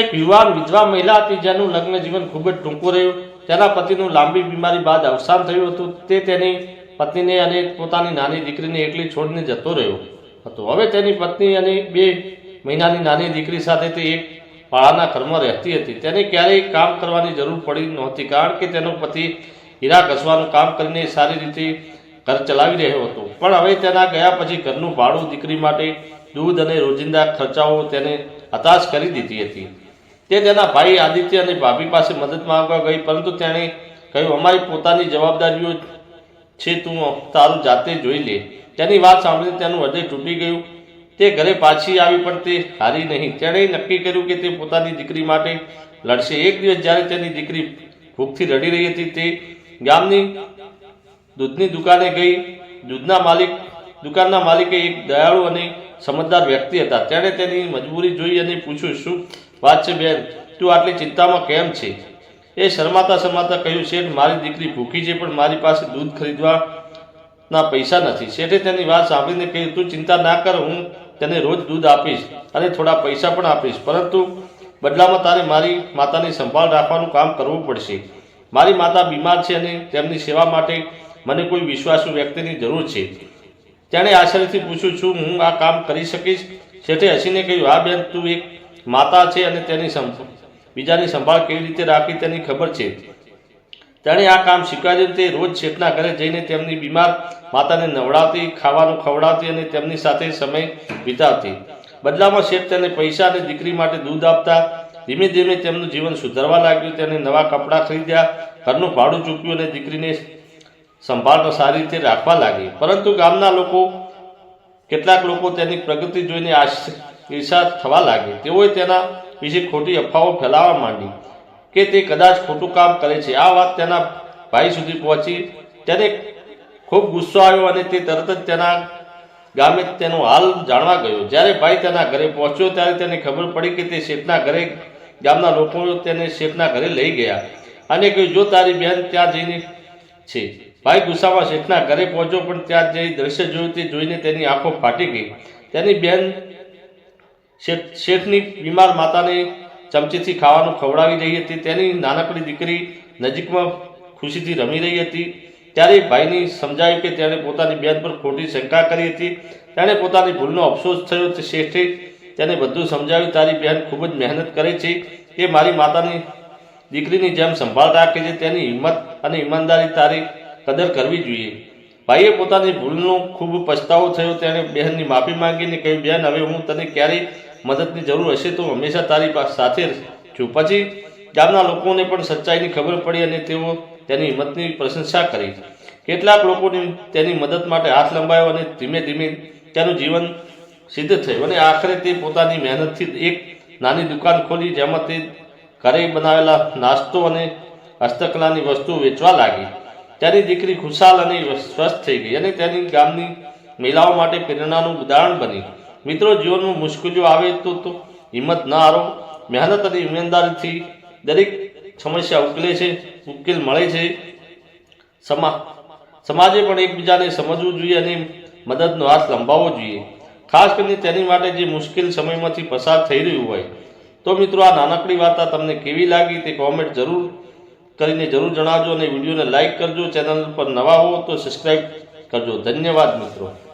એક યુવાન વિધવા મહિલા હતી જેનું લગ્ન જીવન ખૂબ જ ટૂંકું રહ્યું. તેના પતિનું લાંબી બીમારી બાદ અવસાન થયું હતું. તે તેની પત્નીને અને પોતાની નાની દીકરીને એકલી છોડીને જતો રહ્યો હતો. હવે તેની પત્ની અને બે મહિનાની નાની દીકરી સાથે તે એક પાળાના ઘરમાં રહેતી હતી. તેને ક્યારેય કામ કરવાની જરૂર પડી નહોતી કારણ કે તેનો પતિ હીરા ઘસવાનું કામ કરીને સારી રીતે ઘર ચલાવી રહ્યો હતો. પણ હવે તેના ગયા પછી ઘરનું ભાડું, દીકરી માટે દૂધ અને રોજિંદા ખર્ચાઓ તેને હતાશ કરી દીધી હતી. તે તેના ભાઈ આદિત્ય અને ભાભી પાસે મદદ માંગવા ગઈ, પરંતુ તેણે કહ્યું, અમારી પોતાની જવાબદારીઓ છે, તું તારું જાતે જોઈ લે. તેની વાત સાંભળીને તેનું હૃદય તૂટી ગયું. તે ઘરે પાછી આવી, પણ તે હારી નહીં. તેણે નક્કી કર્યું કે તે પોતાની દીકરી માટે લડશે. એક દિવસ જ્યારે તેની દીકરી ભૂખથી રડી રહી હતી, તે ગામની દૂધની દુકાને ગઈ. દૂધના માલિક, દુકાનના માલિકે એક દયાળુ અને સમજદાર વ્યક્તિ હતા. તેણે તેની મજબૂરી જોઈ અને પૂછ્યું, શું વાત છે બેન, તું આટલી ચિંતામાં કેમ છે? એ શરમાતા શરમાતા કહ્યું, શેઠ, મારી દીકરી ભૂખી છે, પણ મારી પાસે દૂધ ખરીદવાના પૈસા નથી. શેઠે તેની વાત સાંભળીને કહ્યું, તું ચિંતા ના કર, હું તેને રોજ દૂધ આપીશ અને થોડા પૈસા પણ આપીશ, પરંતુ બદલામાં તારે મારી માતાની સંભાળ રાખવાનું કામ કરવું પડશે. મારી માતા બીમાર છે અને તેમની સેવા માટે મને કોઈ વિશ્વાસુ વ્યક્તિની જરૂર છે. તેણે આશ્ચર્યથી પૂછ્યું છું હું આ કામ કરી શકીશ? શેઠે હસીને કહ્યું, હા બેન, તું એક માતા છે અને તેની બીજાની સંભાળ કેવી રીતે રાખવી તેની ખબર છે. તેણે આ કામ સ્વીકાર્યું તે રોજ શેઠના ઘરે જઈને તેમની બીમાર માતાને નવડાવતી, ખાવાનું ખવડાવતી અને તેમની સાથે સમય વિતાવતી. બદલામાં શેઠ તેને પૈસા અને દીકરી માટે દૂધ આપતા, ધીમે ધીમે તેમનું જીવન સુધરવા લાગ્યું. તેને નવા કપડાં ખરીદ્યા, ઘરનું ભાડું ચૂક્યું અને દીકરીને સંભાળ સારી રીતે રાખવા લાગી. પરંતુ ગામના લોકો, કેટલાક લોકો તેની પ્રગતિ જોઈને આશ- ઈર્ષા થવા લાગી. તેઓએ તેના વિશે ખોટી અફવાઓ ફેલાવવા માંડી કે તે કદાચ ખોટું કામ કરે છે. આ વાત તેના ભાઈ સુધી પહોંચી. તેને ખૂબ ગુસ્સો આવ્યો અને તે તરત જ તેના ગામે તેનો હાલ જાણવા ગયો. જ્યારે ભાઈ તેના ઘરે પહોંચ્યો ત્યારે તેને ખબર પડી કે તે શેઠના ઘરે ગામના લોકો તેને શેઠના ઘરે લઈ ગયા અને કહ્યું, જો તારી બહેન ત્યાં જઈને છે. ભાઈ ગુસ્સામાં શેઠના ઘરે પહોંચ્યો, પણ ત્યાં જે દ્રશ્ય જોયું. તે જોઈને તેની આંખો ફાટી ગઈ. તેની બહેન શેઠ, શેઠની બીમાર માતાને ચમચીથી ખાવાનું ખવડાવી રહી હતી. તેની નાનકડી દીકરી નજીકમાં ખુશીથી રમી રહી હતી. ત્યારે ભાઈની સમજાયું કે તેણે પોતાની બેન પર ખોટી શંકા કરી હતી. તેણે પોતાની ભૂલનો અફસોસ થયો. તે શેઠે તેને બધું સમજાવ્યું. તારી બહેન ખૂબ જ મહેનત કરે છે. એ મારી માતાની દીકરીની જેમ સંભાળ રાખે છે. તેની હિંમત અને ઈમાનદારી તારી કદર કરવી જોઈએ. ભાઈએ પોતાની ભૂલનો ખૂબ પછતાવો થયો. તેણે બહેનની માફી માંગીને કહ્યું બહેન હવે હું તને ક્યારેય મદદની જરૂર હશે તો હંમેશા તારી સાથે છું પછી ગામના લોકોને પણ સચ્ચાઈની ખબર પડી અને તેઓ તેની હિંમતની પ્રશંસા કરી. કેટલાક લોકોની તેની મદદ માટે હાથ લંબાયો અને ધીમે ધીમે તેનું જીવન સિદ્ધ થયું. અને આખરે તે પોતાની મહેનતથી એક નાની દુકાન ખોલી, જેમાં તે ઘરે બનાવેલા નાસ્તો અને હસ્તકલાની વસ્તુઓ વેચવા લાગી. તેની દીકરી ખુશાલ અને સ્વસ્થ થઈ ગઈ અને તેની ગામની મહિલાઓ માટે પ્રેરણાનું ઉદાહરણ બની. મિત્રો, જીવનમાં મુશ્કેલીઓ આવે તો તો હિંમત ન હારો. મહેનત અને ઈમાનદારીથી દરેક સમસ્યા ઉકેલે છે, ઉકેલ મળે છે. સમા, સમાજે પણ એકબીજાને સમજવું જોઈએ અને મદદનો હાથ લંબાવવો જોઈએ. ખાસ કરીને તેની માટે જે મુશ્કેલ સમયમાંથી પસાર થઈ રહ્યું હોય. તો મિત્રો, આ નાનકડી વાર્તા તમને કેવી લાગી તે કોમેન્ટ જરૂર કરીને જરૂર જણાવજો અને વિડીયોને લાઇક કરજો. ચેનલ પર નવા હો તો સબસ્ક્રાઈબ કરજો. ધન્યવાદ મિત્રો.